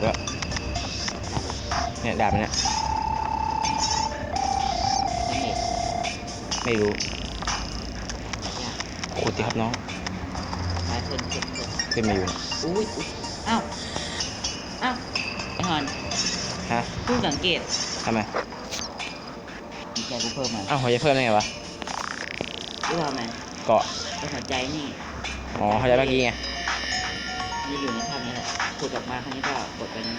บแล้วเนี่ยดาบมันเนี่ยไม่เห็นไม่รู้ยากขุดดิครับน้องไปขึ้นขึ้นขึ้นขึ้นมาอยู่เนี่ยอุ้ยอุ๊ยอ้าวอ้าวไอ้ฮอนฮะเพิ่งสังเกตทำไมมีใจกูเพิ่มมาอ้าวหัวใจเพิ่มได้ไงวะรู้ว่าไหมเกาะก็หัวใจนี่อ๋อหัวใจเมื่อกี้ไงนี่อยู่ในภาพนี้แหละ ขุดออกมาครั้งนี้ก็กดไปนะ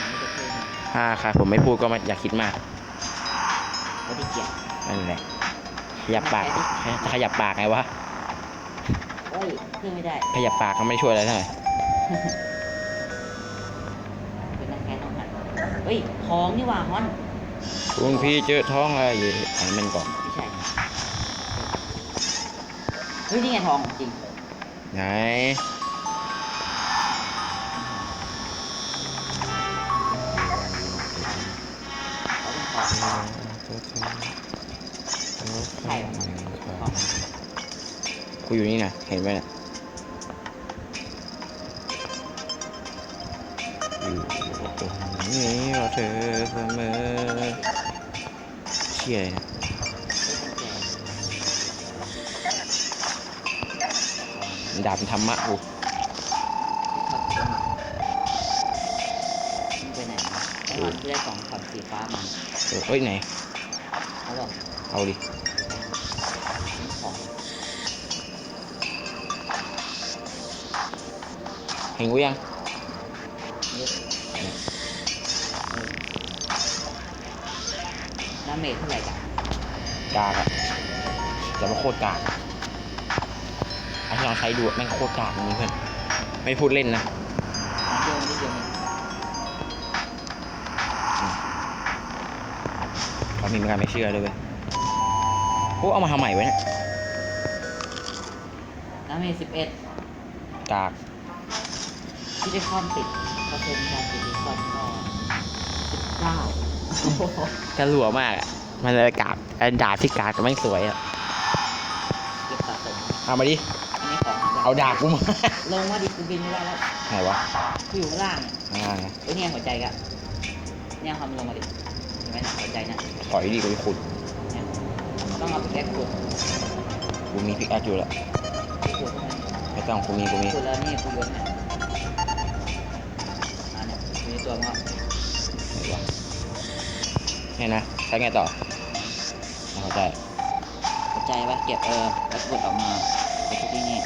มันก็จะเพิ่มมาถ้าใครผมไม่พูดก็ไม่อย่าคิดมากเขาที่เกียจนั่นแหละขยับปากจะขยับปากไงวะเอ้ยขึ้นไม่ได้ขยับปากก็ไม่ช่วยอะไรเท่าไหร่เป็นนักแข่งต้องหัดเฮ้ยทองนี่หว่าฮอนคุณพี่เจอท้องอะไรอยู่อันนี้มันก่อนไม่ใช่เฮ้ยนี่ไงทองของจริงไหน กูอยู่นี่นะเห็นไหมนี่ยอยู่ตรงนี้รอเธอเสมอเชี่ยอะดาบธรรมะกูไปไหนไอ้วันที่ได้กล่องขับสีฟ้ามาเออเอ้ยไหน เขาบอกเอาดิของเห็นกูยังเยอะน้ำเมทเท่าไหร่กันกากอะแต่ว่าโคตรกากไอ้ที่ลองใช้ดูอะแม่งโคตรกากจริงๆเพื่อนไม่พูดเล่นนะ มีการไม่เชื่อเลยเว้ยพวกเอามาทำใหม่ไว้เนี่ยน้ำเมทสิบเอ็ดกากที่ได้คอมติดเปอร์เซ็นต์การติดคอมก็สิบเก้ากระหลัวมากอะมันเลยกากไอ้ดาบที่กากแต่ไม่งสวยอะเก็บสะสมเอามาดิ อันนี้ของเอาดาบกูมา ลงมาดิกูบินไม่ได้แล้วไหนวะกูอยู่ข้างล่างเนี่ยข้างล่างไงเอ้ยเนี่ยหัวใจกะเนี่ยความลงมาดิ เห็นไหมน่ะหัวใจเนี่ยถอยดิกูจะขุดเนี่ยต้องเอาไปแก้ขุดกูมีพิกแอคอยู่แล้วขุดใช่ไหมไม่ต้องกูมีกูมีขุดแล้วนี่กูโยนให้อ่าเนี่ยอยู่ในตัวมันก็ไหนวะเนี่ยนะใช้ไงต่อไม่เข้าใจหัวใจปะเก็บเออแล้วกดออกมาเก็บที่นี่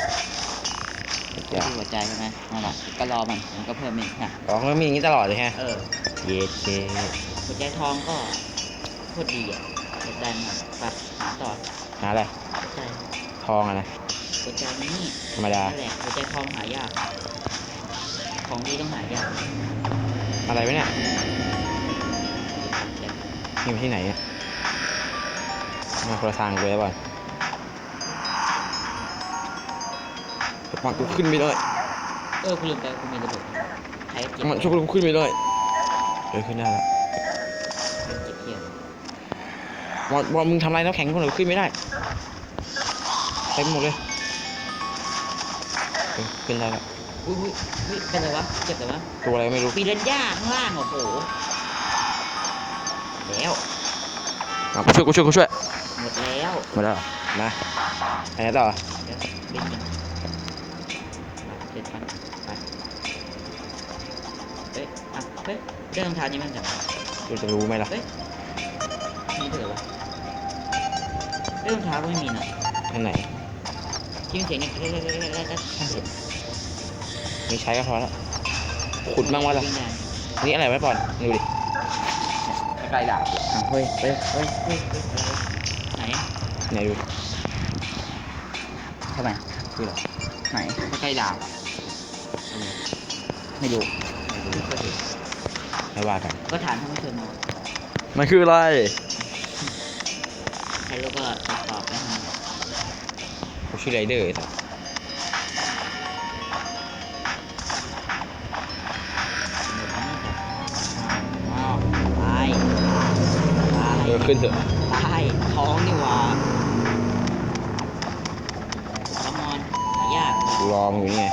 เดี๋ยวที่หัวใจใช่ไหมนั่นแหละก็รอมันมันก็เพิ่มอีกนะอ๋อมันมีอย่างนี้ตลอดเลยฮะเออเย็ดเค หัวใจทองก็โคตรดีอะกดดันอะไปหาต่อหาอะไรหัวใจทองอะนะหัวใจนี่ธรรมดานั่นแหละหัวใจทองหายาก ของดีต้องหายากอะไรวะเนี่ยเดี๋ยวนี่มันที่ไหนเนี่ยมาคนละทางกูแล้วก่อนปักกูขึ้นไม่ได้เออคุณลืมไปว่าคุณมีระบบใช้เก็บ มันช่วยกูขึ้นไม่ได้เออขึ้นได้แล้ว บอลบอลมึงทำอะไรน้ำแข็งคนอื่นขึ้นไม่ได้เต็มหมดเลยเออขึ้นได้แล้วอุ้ยอุ้ยอุ้ยเป็นไรวะเจ็บเลยวะตัวอะไรไม่รู้ปีเดนย่าข้างล่างโอ้โหแล้วอะกูช่วยกูช่วยกูช่วยหมดแล้วหมดแล้วเหรอมาไปไหนต่อเดี๋ยวเล่นกันเล่นกันไปเฮ้ยอะเฮ้ยเรื่องรองเท้านี้มันจังกูจะรู้ไหมล่ะมีเถอะวะเรื่องรองเท้าก็ไม่มีนะอันไหนที่มันเสียงเนี่ยเล็กๆๆๆๆๆเห็นมีใช้ก็พอแล้วขุดบ้างวะล่ะวิ่งได้นี่อะไรไว้ก่อนดูดิไกลดาบอะเฮ้ยเฮ้ยเฮ้ยเฮ้ยเฮ้ยอะไรวะไหนไหนดูทำไมคืออะไรไหนใกล้ดาบไม่รู้ไม่ว่ากันก็ถามท่านผู้ชมมามันคืออะไรใคร กูชื่อไรเดอร์ไอ้สัสอ้าวตายตายเออขึ้นเถอะตายท้องนี่หว่าขมอนหายากกูรอมึงอยู่นี่ไง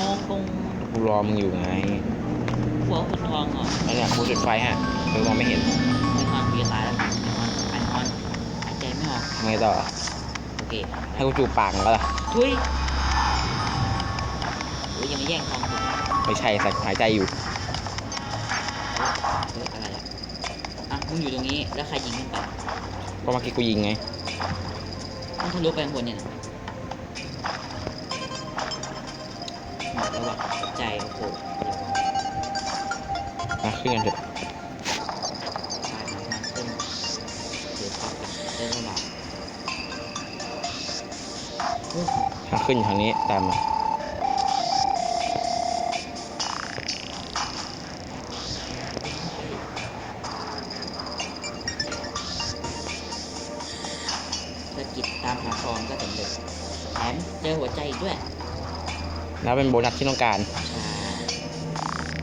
ทองกงกูรรอมึงอยู่ไงหัวคุณทองเหรอแล้วเนี่ยกูจุดไฟฮะมึงมองไม่เห็นคุณทองกูจะตายแล้วคุณทองไอ้ทองหายใจไม่ออกทำไงต่อ โอเคให้กูจูบปากมันก็ล่ะทุยโอ้ยยังไม่แย่งทองกูไม่ใช่สัตว์หายใจอยู่เฮ้ยอะไรอะอะมึงอยู่ตรงนี้แล้วใครยิงขึ้นไปเพราะเมื่อกี้กูยิงไงมันทะลุไปข้างบนเนี่ยนะหมดแล้วว่ะใจโอ้โหเดี๋ยวมาขึ้นกันเถอะ ขึ้นอยู่ทางนี้ตามมาสกิดตามหาทองก็สำเร็จแถมเจอหัวใจอีกด้วยแล้วเป็นโบนัสที่ต้องการใช่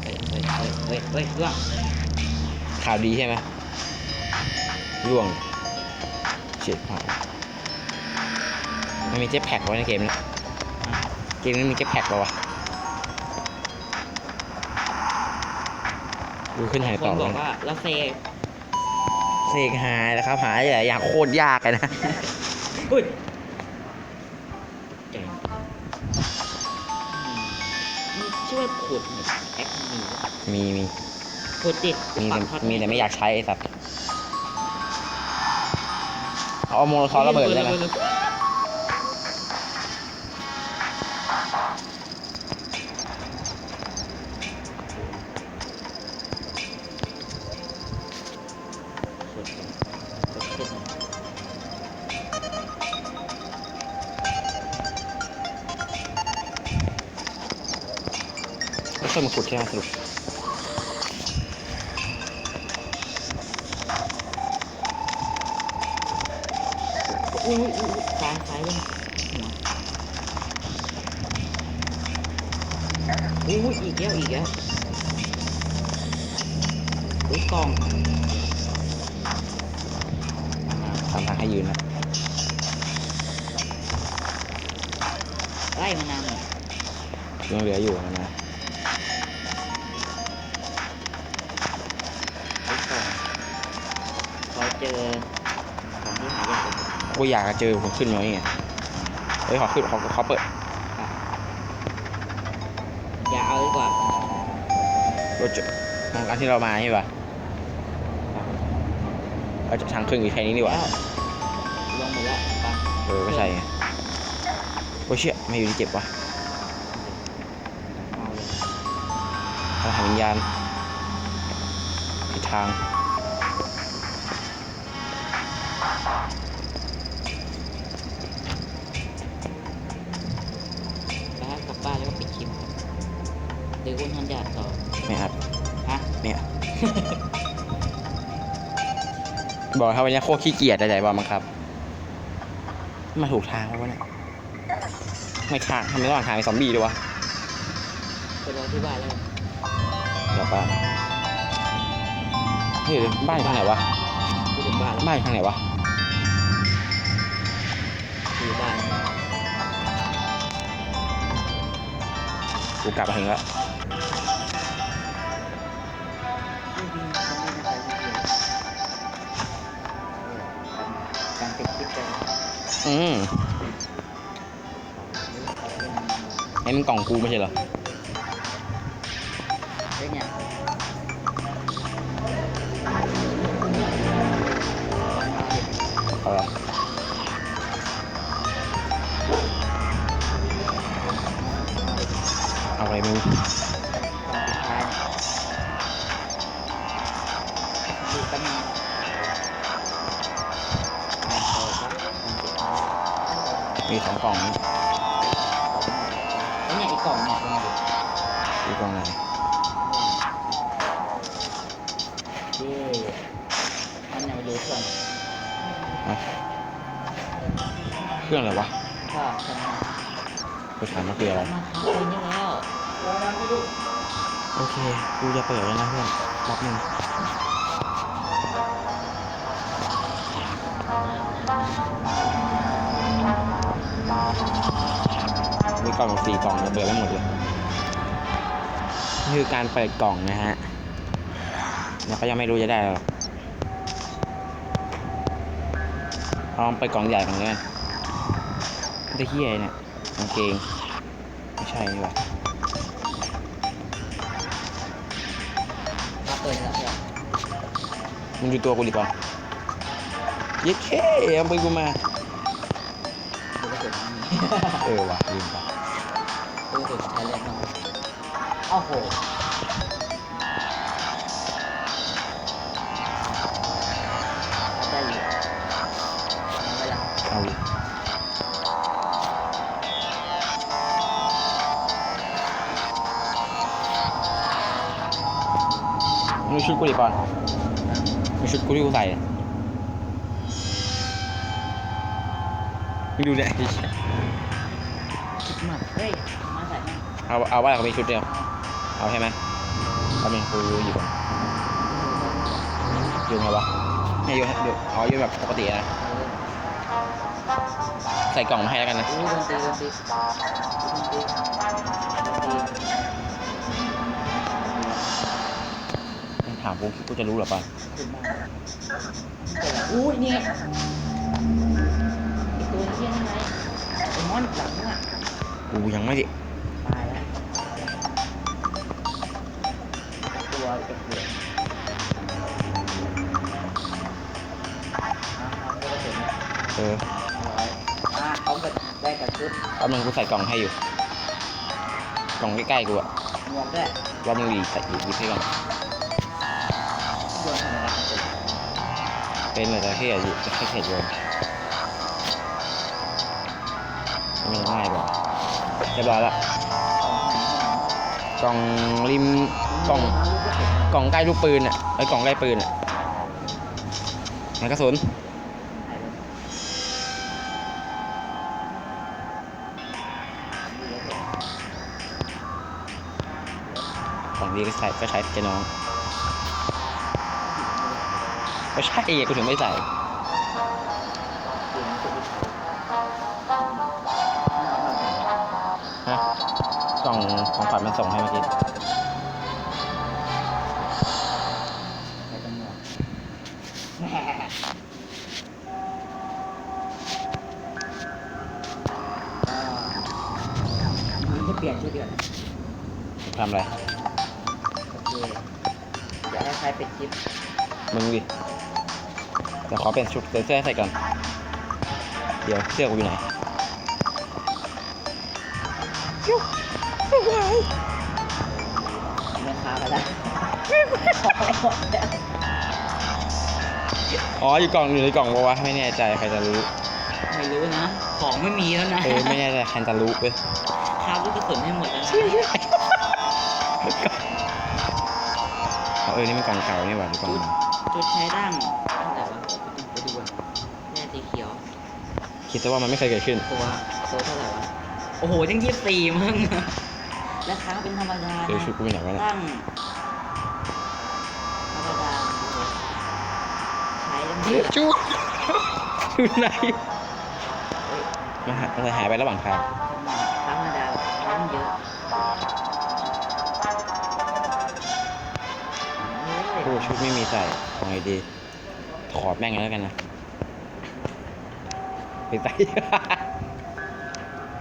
เฮ้ยเฮ้ยเฮ้ยเฮ้ยเฮ้ยร่วงข่าวดีใช่ไหมร่วงเฉียดผ่านมันมีเจ็ตแพ็กไว้ในเกมนี้เกมนี้มีเจ็ตแพ็กป่าวะดูขึ้นไหนคต่อนบอกวะว่าเราเซเสกหายนะครับหาอย่าอย่างโคตรยากเลยนะอุ้ยเจ๋งอืมนี่ชื่อว่าขุดเนี่ยแอคมีมีมีขุดดิมีปัแต่กท็อตมีแต่ไม่อยากใช้ไอ้สัตว์เอาโมโลทอสระเบิดเลยนะ ก็ช่วยมาขุดใช่ไหมสรุปอุ้ยอุ้ยอุ้ยซ้ายซ้ายเลยหัวอุ้ยอีกแล้วอีกแล้วอุ้ยกองทำทางให้ยืนนะไล่มานานหน่อยยังเหลืออยู่นะ อยากจะเจอผมขึ้นมาไงเฮ้ยขอขึ้นเขาเขาเปิด อย่าเอาดีกว่ารถจุดทางการที่เรามาใช่ปะเราจะทางขึ้นอยู่แค่นี้ดีกว่าแล้วลงหมดแล้วไปเออไม่ใช่ไงโอ้ยเชี่ยไม่อยู่ที่เจ็บวะเอาเลยทางหาวิญญาณผิดทาง ไม่ครับฮะเนี่ยบอกครับวันนี้โคตรขี้เกียจใจบอกมั้งครับ มาถูกทางแล้ววะเนี่ยไม่ทางทำไมระหว่างทางมีซอมบี้ด้วยวะไปรอที่บ้านแล้วเดี๋ยวบ้านเฮ้ยบ้านอยู่ทางไหนวะพูดถึงบ้านแล้วบ้านอยู่ทางไหนวะอยู่บ้านกูกลับมาถึงแล้ว อืมไอ้มันกล่องกูไม่ใช่เหรอเฮ้ยเนี่ยเอาละเอาอะไรมึง มันยังไม่รู้เครื่องอะเครื่องอะไรวะก็เครื่องกูถามมาคืออะไร มาคาเฟ่นี่แล้วโอเคกูจะเปิดแล้วนะเพื่อนแป๊บนึงมีกล่องสี่กล่องจะเปิดแล้วหมดเลยนี่คือการเปิดกล่องนะฮะ แล้วก็ยังไม่รู้จะได้หรอกลองเปิดกล่องใหญ่ก่อนเลยได้เฮียเนี่ยกางเกงไม่ใช่นี่หว่ามาเปิดแล้วเนี่ยมึงดูตัวกูดิบอลเย้เคเอาไปกูมาดูกระสุนมีเออว่ะลืมไปดูกระสุนใช้เล่นเนาะโอ้โห ชุดกูดิบอลมึงชุดกูที่กูใส่เนี่ดูเนี่ยคิดมาเฮ้ยมาใส่แม่งเอาเอาว่าเรามีชุดเดียว เอาใช่ไหมเอาเป็นกูอยู่ก่อนอยู่ไงวะไม่อยู่อยู่อ๋ออยู่แบบปกตินะ ใส่กล่องมาให้แล้วกันนะ ถามกูกูจะรู้เหรอปะขึ้นมาเปิดแล้วอู้ยนี่ไงไอตัวเที่ยนี่ไงไอมอนหลังอะกูยังไม่ได้ตายแล้วตัวเอกเหลืองนะครับก็จะเป็นเออร้อยอ่าเขาก็ได้กับชุดเอามึงกูใส่กล่องให้อยู่ กล่องใกล้ๆกูอะหมวกด้วยว่ามึงดีใส่หยิบหยิบให้ก่อน เป็นเป็นอะไรที่อยู่แค่เขตโยนไม่ง่ายกว่าเรียบร้อยละของหันให้หน่อยกล่องริมกล่องกล่องใกล้ลูกปืนอะไอ้กล่องใกล้ปืนอะไหนกระสุนกล่องนี้ก็ใส่ก็ใช้แกน้อง ไม่ใช่ไงกูถึงไม่ใส่ฮะกล่องของขวัญมันส่งให้เมื่อกี้มันจะเปลี่ยนชุดเดือนทำอะไรโอเคเดี๋ยวให้ใครเป็นคลิป มึงดิ เดี๋ยวขอเป็นชุดเสื้อใส่ก่อน เดี๋ยวเสื้อกูอยู่ไหนแม่ค้าก็ได้ของหมดแล้วอ๋ออยู่กล่องอยู่ในกล่องปะวะไม่แน่ใจใครจะรู้ไม่รู้นะ ของไม่มีแล้วนะเออไม่แน่ใจใครจะรู้เว้ยคาบลูกกระสุนให้หมดแล้วนะอ๋อเออนี่มันกล่องเก่านี่หว่าหรือกล่องชุดใหม่ชุดใช้ร่าง คิดซะว่ามันไม่เคยเกิดขึ้นตัวตัวเท่าไหร่วะ โอ้โหยังยี่สิบสี่มึง ราคาเป็นธรรมดาเออชุดกูไปไหนวะเนี่ยตั้งธรรมดาใช้ทั้งเอที่อชุดอยู่ไหนมาหาอะไรหายไประหว่างทางธรรมดาใช้มันเยอะโอ้ชุดไม่มีใส่ของไงดี ถอดแม่งแล้วกันนะ ไปใส่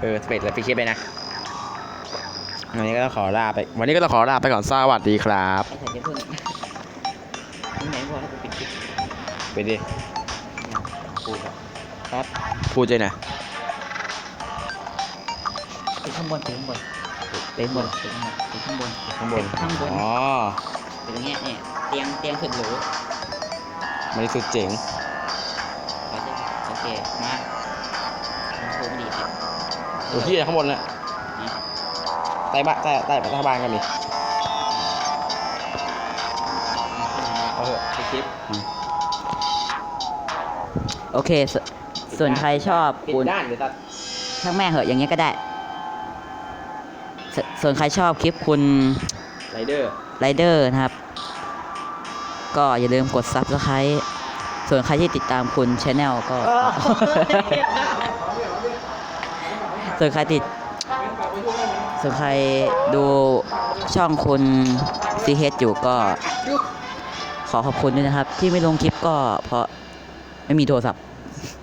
เออเป็ดแล้วไปคิดไปนะ วันนี้ก็ต้องขอลาไป วันนี้ก็ต้องขอลาไปก่อนสวัสดีครับไอ้ใส่เดี๋ยวเพิ่งนี่ไหนบอกให้กูปิดคลิปไปดิกูแบบครับพูดใจนะปิดข้างบนปิดข้างบนปิดข้างบนปิดข้างบนปิดข้างบนข้างบนข้างบนอ๋อปิดตรงเนี้ยเนี่ยเตียงเตียงสุดหรูมันนี่สุดเจ๋งโอเคโอ เคมาลำโพงดีครับโอ้ที่ข้างบนน่ะนะใต้บ้านใต้ใต้ใต้บ้านก็มีเอาเถอะไปคลิปโอเคสส่วนใครชอบปิดคุณด้านหรือตัดช่างแม่เหอะอย่างเงี้ยก็ได้สส่วนใครชอบคลิปคุณไรเดอร์ ไรเดอร์นะครับ ก็อย่าลืมกด Subscribe ส่ วนใครที่ติดตามคุณช n แนลก็ ส่วนใครติด ส่วนใครดูช่องคุณ CH อยู่ก็ ขอขอบคุณด้วยนะครับ ที่ไม่ลงคลิปก็เพราะไม่มีโทรศัพท์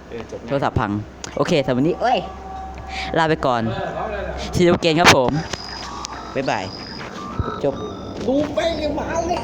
เออจบโทรศัพท์พัง โอเคสำหรับวันนี้ เอ้ย ลาไปก่อนซีอูเกนครับผม บ๊ายบาย จบ ดูแป้งยังมาเลย